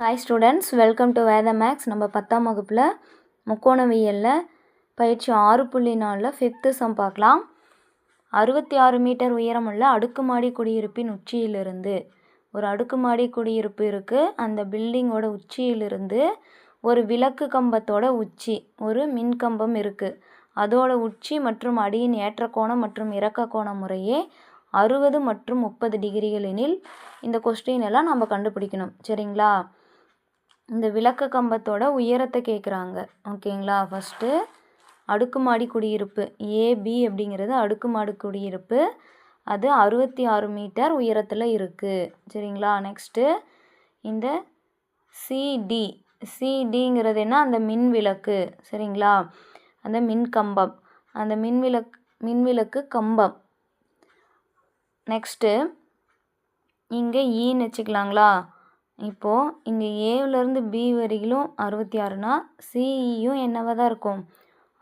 Hi students welcome to Veda maths நம்ம பத்தாம் வகுப்பில் முக்கோணவியலில் பயிற்சி ஆறு புள்ளி நாலில் ஃபிஃப்த்து சம் பார்க்கலாம். அறுபத்தி ஆறு மீட்டர் உயரமுள்ள அடுக்குமாடி குடியிருப்பின் உச்சியிலிருந்து ஒரு அடுக்குமாடி குடியிருப்பு இருக்குது அந்த பில்டிங்கோட உச்சியிலிருந்து ஒரு விளக்கு கம்பத்தோட உச்சி ஒரு மின்கம்பம் இருக்குது அதோட உச்சி மற்றும் அடியின் ஏற்ற கோணம் மற்றும் இறக்க கோணம் முறையே அறுபது மற்றும் முப்பது டிகிரிகள் எனில் இந்த கொஸ்டின் எல்லாம் நம்ம கண்டுபிடிக்கணும். சரிங்களா? இந்த விளக்கு கம்பத்தோட உயரத்தை கேட்குறாங்க ஓகேங்களா? ஃபஸ்ட்டு அடுக்குமாடி குடியிருப்பு ஏபி அப்படிங்கிறது அடுக்குமாடி குடியிருப்பு. அது அறுபத்தி ஆறு மீட்டர் உயரத்தில் இருக்குது சரிங்களா? நெக்ஸ்ட்டு இந்த சிடி சிடிங்கிறது என்ன? அந்த மின் விளக்கு. சரிங்களா? அந்த மின் கம்பம். அந்த மின் விளக்கு மின் விளக்கு கம்பம். நெக்ஸ்ட்டு இங்கே ஈன்னு e வச்சுக்கலாங்களா? இப்போது இங்கே ஏவிலேருந்து பி வரையிலும் அறுபத்தி ஆறுனா சிஇயும் e என்னவாக தான் இருக்கும்?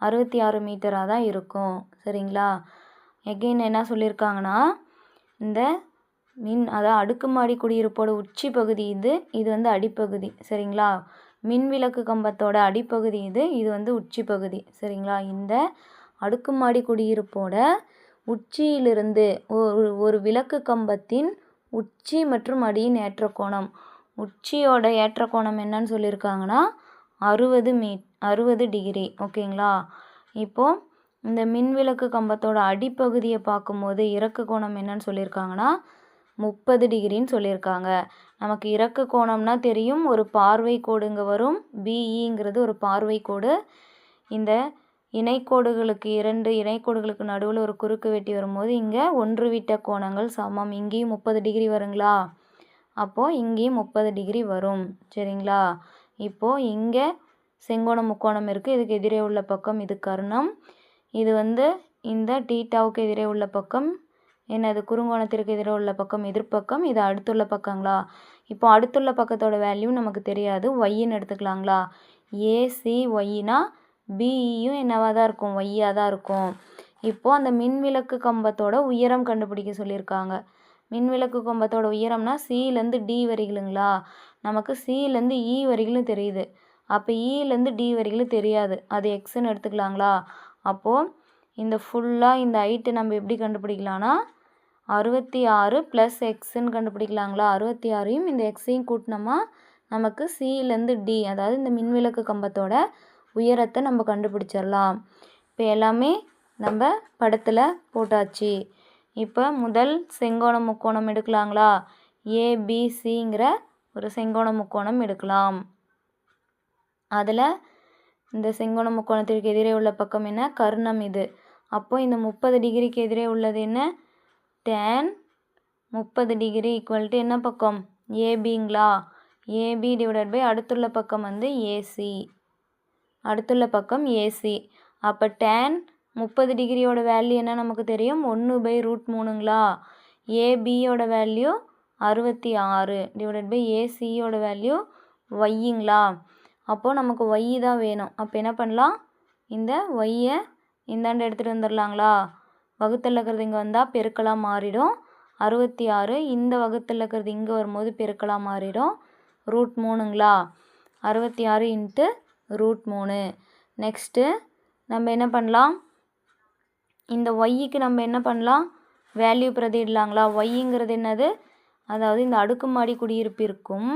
அறுபத்தி ஆறு மீட்டராக தான் இருக்கும். சரிங்களா? எகெயின் என்ன சொல்லியிருக்காங்கன்னா இந்த மின் அதாவது அடுக்குமாடி குடியிருப்போட உச்சி பகுதி இது இது வந்து அடிப்பகுதி. சரிங்களா? மின் விளக்கு கம்பத்தோட அடிப்பகுதி இது இது வந்து உச்சி பகுதி. சரிங்களா? இந்த அடுக்குமாடி குடியிருப்போட உச்சியிலிருந்து ஒரு ஒரு விளக்கு கம்பத்தின் உச்சி மற்றும் அடியின் ஏற்ற கோணம் உச்சியோட ஏற்ற கோணம் என்னன்னு சொல்லியிருக்காங்கன்னா அறுபது மீ அறுபது டிகிரி ஓகேங்களா? இப்போது இந்த மின்விளக்கு கம்பத்தோட அடிப்பகுதியை பார்க்கும்போது இறக்கு கோணம் என்னன்னு சொல்லியிருக்காங்கன்னா முப்பது டிகிரின்னு சொல்லியிருக்காங்க. நமக்கு இறக்கு கோணம்னா தெரியும் ஒரு பார்வை கோடுங்க வரும் பிஇங்கிறது ஒரு பார்வை கோடு. இந்த இணைக்கோடுகளுக்கு இரண்டு இணைக்கோடுகளுக்கு நடுவில் ஒரு குறுக்கு வெட்டி வரும்போது இங்கே ஒன்று விட்ட கோணங்கள் சமம். இங்கேயும் முப்பது டிகிரி வருங்களா? அப்போது இங்கேயும் முப்பது டிகிரி வரும். சரிங்களா? இப்போது இங்கே செங்கோணம் முக்கோணம் இருக்குது இதுக்கு எதிரே உள்ள பக்கம் இது கர்ணம். இது வந்து இந்த டீட்டாவுக்கு எதிரே உள்ள பக்கம். என்னது? குறுங்கோணத்திற்கு எதிரே உள்ள பக்கம் எதிர்ப்பக்கம். இது அடுத்துள்ள பக்கங்களா? இப்போ அடுத்துள்ள பக்கத்தோட வேல்யூ நமக்கு தெரியாது. ஒய்ன்னு எடுத்துக்கலாங்களா? ஏசி ஒய்னா பிஇயும் e என்னவாக தான் இருக்கும்? ஒய்யாக தான் இருக்கும். இப்போது அந்த மின்விளக்கு கம்பத்தோட உயரம் கண்டுபிடிக்க சொல்லியிருக்காங்க. மின்விளக்கு கம்பத்தோட உயரம்னா சிலேருந்து டி வரிகளுங்களா? நமக்கு சிலேருந்து இ e வரிகளும் தெரியுது. அப்போ இலேருந்து e டி வரிகளும் தெரியாது. அது எக்ஸ்ன்னு எடுத்துக்கலாங்களா? அப்போது இந்த ஃபுல்லாக இந்த ஹைட்டு நம்ம எப்படி கண்டுபிடிக்கலாம்னா அறுபத்தி ஆறு ப்ளஸ் எக்ஸ்ன்னு கண்டுபிடிக்கலாங்களா? அறுபத்தி ஆறையும் இந்த எக்ஸையும் கூட்டினோமா நமக்கு சிலேருந்து டி அதாவது இந்த மின்விளக்கு கம்பத்தோட உயரத்தை நம்ம கண்டுபிடிச்சிடலாம். இப்போ எல்லாமே நம்ம படத்தில் போட்டாச்சு. இப்போ முதல் செங்கோண முக்கோணம் எடுக்கலாங்களா? ஏபிசிங்கிற ஒரு செங்கோண முக்கோணம் எடுக்கலாம். அதில் இந்த செங்கோண முக்கோணத்திற்கு எதிரே உள்ள பக்கம் என்ன? கர்ணம் இது. அப்போது இந்த முப்பது டிகிரிக்கு எதிரே உள்ளது என்ன? டேன் முப்பது டிகிரி ஈக்குவல் டு என்ன பக்கம்? ஏபிங்களா ஏபி டிவைடட் பை அடுத்துள்ள பக்கம் வந்து ஏசி அடுத்துள்ள பக்கம் ஏசி அப்போ டேன் முப்பது டிகிரியோட வேல்யூ என்ன நமக்கு தெரியும்? ஒன்று பை ரூட் மூணுங்களா? ஏபியோட வேல்யூ அறுபத்தி ஆறு டிவைடட் பை ஏசியோட வேல்யூ ஒய்யுங்களா அப்போது நமக்கு ஒய் தான் வேணும். அப்போ என்ன பண்ணலாம்? இந்த ஒய்யை இந்தாண்டு எடுத்துகிட்டு வந்துடலாங்களா? வகுத்தில் இருக்கிறது இங்கே வந்தால் பெருக்கலாக மாறிடும். அறுபத்தி ஆறு இந்த வகுத்தில் இருக்கிறது இங்கே வரும்போது பெருக்கலாக மாறிடும். ரூட் மூணுங்களா? அறுபத்தி ஆறு இன்ட்டு ரூட் மூணு. நெக்ஸ்ட்டு நம்ம என்ன பண்ணலாம்? இந்த ஒய்க்கு நம்ம என்ன பண்ணலாம்? வேல்யூ பிரதிடலாங்களா ஒய்ங்கிறது என்னது? அதாவது இந்த அடுக்குமாடி குடியிருப்பிற்கும்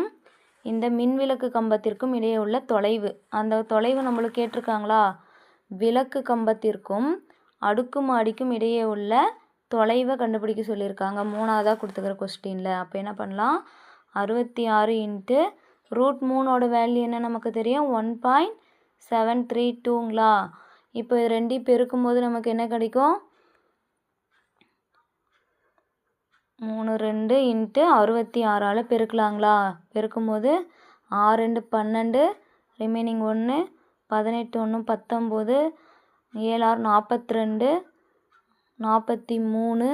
இந்த மின்விளக்கு கம்பத்திற்கும் இடையே உள்ள தொலைவு. அந்த தொலைவு நம்மளுக்கு கேட்டிருக்காங்களா? விளக்கு கம்பத்திற்கும் அடுக்குமாடிக்கும் இடையே உள்ள தொலைவை கண்டுபிடிக்க சொல்லியிருக்காங்க. மூணாவதாக கொடுத்துக்கிற கொஸ்டினில் அப்போ என்ன பண்ணலாம்? அறுபத்தி ஆறு இன்ட்டு ரூட் மூணோட வேல்யூ என்ன நமக்கு தெரியும்? ஒன் பாயிண்ட் செவன் த்ரீ டூங்களா இப்போ இது ரெண்டையும் பெருக்கும்போது நமக்கு என்ன கிடைக்கும்? மூணு ரெண்டு இன்ட்டு அறுபத்தி ஆறால் பெருக்கலாங்களா? பெருக்கும்போது ஆறு ரெண்டு பன்னெண்டு ரிமைனிங் ஒன்று பதினெட்டு ஒன்று பத்தொம்போது ஏழாறு நாற்பத்தி ரெண்டு நாற்பத்தி மூணு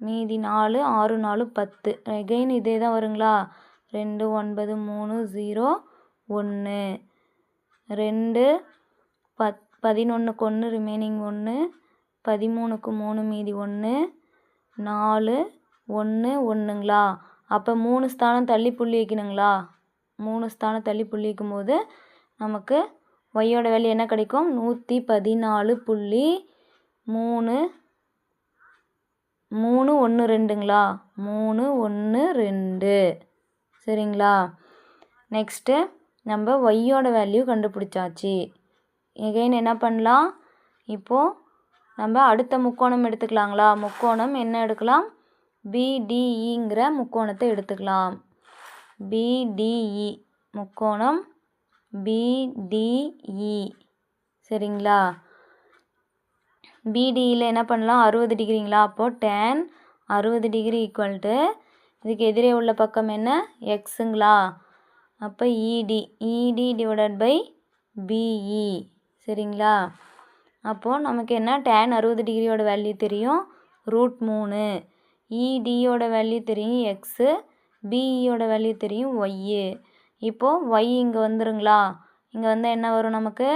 மீதி நாலு ஆறு நாலு பத்து. எகெயின் இதே தான் வருங்களா? ரெண்டு ஒன்பது மூணு ஜீரோ ஒன்று. ரெண்டு பத் பதினொன்றுக்கு ஒன்று ரிமைனிங் ஒன்று பதிமூணுக்கு மூணு மீதி ஒன்று நாலு ஒன்று ஒன்றுங்களா அப்போ மூணு ஸ்தானம் தள்ளி புள்ளி வைக்கணுங்களா? மூணு ஸ்தானம் தள்ளி புள்ளி வைக்கும்போது நமக்கு ஒய்யோட வேல்யூ என்ன கிடைக்கும்? நூற்றி பதினாலு புள்ளி மூணு மூணு ஒன்று ரெண்டுங்களா? மூணு ஒன்று ரெண்டு. சரிங்களா? நெக்ஸ்ட்டு நம்ம ஒய்யோட வேல்யூ கண்டுபிடிச்சாச்சு. எகைன் என்ன பண்ணலாம்? இப்போது நம்ம அடுத்த முக்கோணம் எடுத்துக்கலாங்களா? முக்கோணம் என்ன எடுக்கலாம்? பிடிஇங்கிற e முக்கோணத்தை எடுத்துக்கலாம். பிடிஇ e முக்கோணம் பிடிஇ e சரிங்களா? பிடியில் என்ன பண்ணலாம்? அறுபது டிகிரிங்களா? அப்போது டேன் அறுபது டிகிரி ஈக்குவல் டு இதுக்கு எதிரே உள்ள பக்கம் என்ன? எக்ஸுங்களா அப்போ இடி இடி டிவைடட் பை பிஇ சரிங்களா? அப்போது நமக்கு என்ன? டேன் அறுபது டிகிரியோட வேல்யூ தெரியும். ரூட் மூணு. இடியோட வேல்யூ தெரியும் எக்ஸு பிஇயோட வேல்யூ தெரியும் ஒய்யு இப்போது ஒய் இங்கே வந்துருங்களா? இங்கே வந்து என்ன வரும் நமக்கு?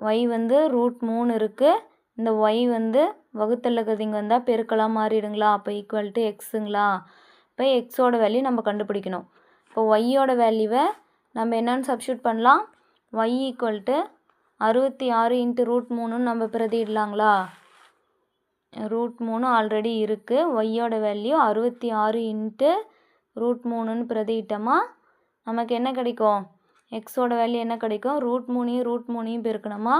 ஒய் வந்து ரூட் மூணு இருக்குது இந்த ஒய் வந்து வகுத்தல் இருக்கிறது இங்கே வந்தால் பெருக்கலாக மாறிடுங்களா? அப்போ ஈக்குவல் டு எக்ஸுங்களா இப்போ எக்ஸோட வேல்யூ நம்ம கண்டுபிடிக்கணும். இப்போ ஒய்யோட வேல்யூவை நம்ம என்னென்னு சப்ஸ்டியூட் பண்ணலாம். ஒய் ஈக்குவல் டு அறுபத்தி ஆறு இன்ட்டு ரூட் மூணுன்னு நம்ம பிரதிடலாங்களா ரூட் மூணு ஆல்ரெடி இருக்குது ஒய்யோட வேல்யூ அறுபத்தி ஆறு இன்ட்டு ரூட் மூணுன்னு பிரதியிட்டோமா? நமக்கு என்ன கிடைக்கும்? எக்ஸோட வேல்யூ என்ன கிடைக்கும்? ரூட் மூணையும் ரூட் மூணையும் பெருக்கணுமா?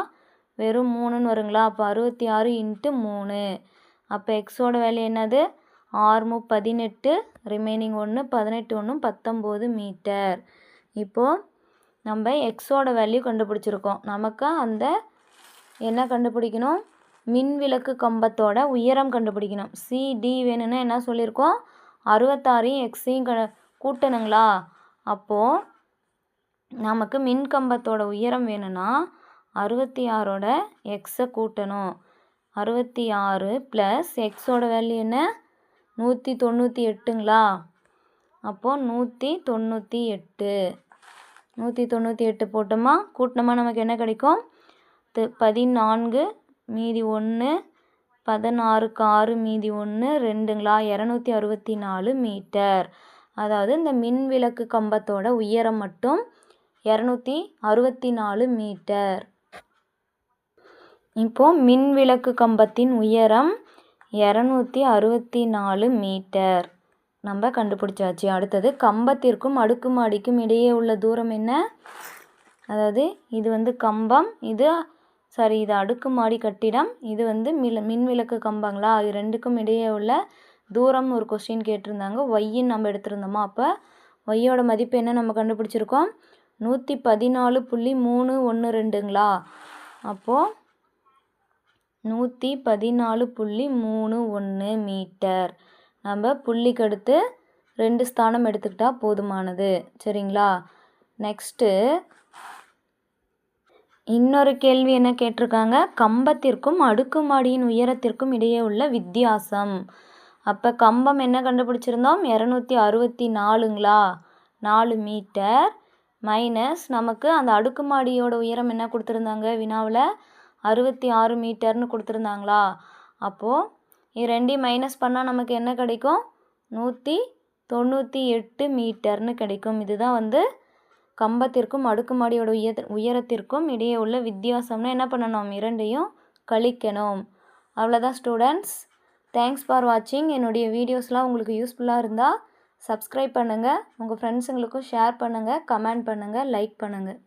வெறும் மூணுன்னு வருங்களா? அப்போ அறுபத்தி ஆறு இன்ட்டு மூணு. அப்போ எக்ஸோட வேல்யூ என்னது? ஆறுமு பதினெட்டு ரிமைனிங் ஒன்று பதினெட்டு ஒன்று பத்தொம்போது மீட்டர் இப்போது நம்ம எக்ஸோட வேல்யூ கண்டுபிடிச்சிருக்கோம். நமக்கு அந்த என்ன கண்டுபிடிக்கணும்? மின் விளக்கு கம்பத்தோட உயரம் கண்டுபிடிக்கணும். சிடி வேணும்னா என்ன சொல்லியிருக்கோம்? அறுபத்தாறையும் எக்ஸையும் க கூட்டணுங்களா? அப்போது நமக்கு மின் கம்பத்தோட உயரம் வேணும்னா அறுபத்தி ஆறோட எக்ஸை கூட்டணும். அறுபத்தி ஆறு ப்ளஸ் எக்ஸோட வேல்யூ என்ன? நூற்றி தொண்ணூற்றி எட்டுங்களா? அப்போது நூற்றி தொண்ணூற்றி எட்டு. நூற்றி தொண்ணூற்றி எட்டு போட்டோமா? கூட்டினோமா நமக்கு என்ன கிடைக்கும்? பதினான்கு மீதி ஒன்று பதினாறுக்கு ஆறு மீதி ஒன்று ரெண்டுங்களா? இரநூத்தி அறுபத்தி நாலு மீட்டர். அதாவது இந்த மின் விளக்கு கம்பத்தோட உயரம் மட்டும் இரநூத்தி அறுபத்தி நாலு மீட்டர். இப்போது மின் விளக்கு கம்பத்தின் உயரம் இரநூத்தி அறுபத்தி நாலு மீட்டர். நம்ம கண்டுபிடிச்சாச்சு. அடுத்தது கம்பத்திற்கும் அடுக்குமாடிக்கும் இடையே உள்ள தூரம் என்ன? அதாவது இது வந்து கம்பம் இது சாரி இது அடுக்குமாடி கட்டிடம் இது வந்து மில் மின் விளக்கு கம்பங்களா? இது ரெண்டுக்கும் இடையே உள்ள தூரம் ஒரு கொஸ்டின் கேட்டிருந்தாங்க. ஒய்யின்னு நம்ம எடுத்திருந்தோமா? அப்போ ஒய்யோட மதிப்பு என்ன நம்ம கண்டுபிடிச்சிருக்கோம்? நூற்றி பதினாலு புள்ளி மூணு ஒன்று ரெண்டுங்களா? அப்போது நூற்றி பதினாலு புள்ளி மூணு ஒன்று மீட்டர். நம்ம புள்ளிக்கு அடுத்து ரெண்டு ஸ்தானம் எடுத்துக்கிட்டால் போதுமானது. சரிங்களா? நெக்ஸ்ட்டு இன்னொரு கேள்வி என்ன கேட்டிருக்காங்க? கம்பத்திற்கும் அடுக்குமாடியின் உயரத்திற்கும் இடையே உள்ள வித்தியாசம். அப்போ கம்பம் என்ன கண்டுபிடிச்சிருந்தோம்? இரநூத்தி அறுபத்தி நாலுங்களா? நாலு மீட்டர் மைனஸ் நமக்கு அந்த அடுக்குமாடியோட உயரம் என்ன கொடுத்துருந்தாங்க வினாவில்? அறுபத்தி ஆறு மீட்டர்னு கொடுத்துருந்தாங்களா? அப்போது இது ரெண்டையும் மைனஸ் பண்ணால் நமக்கு என்ன கிடைக்கும்? நூற்றி தொண்ணூற்றி எட்டு மீட்டர்னு கிடைக்கும். இதுதான் வந்து கம்பத்திற்கும் அடுக்குமாடியோட உயர் உயரத்திற்கும் இடையே உள்ள வித்தியாசம்னா என்ன பண்ணணும்? இரண்டையும் கழிக்கணும். அவ்வளோதான் ஸ்டூடெண்ட்ஸ் தேங்க்ஸ் ஃபார் வாட்சிங் என்னுடைய வீடியோஸ்லாம் உங்களுக்கு யூஸ்ஃபுல்லாக இருந்தால் சப்ஸ்கிரைப் பண்ணுங்கள் உங்கள் ஃப்ரெண்ட்ஸுங்களுக்கும் ஷேர் பண்ணுங்கள் கமெண்ட் பண்ணுங்கள் லைக் பண்ணுங்கள்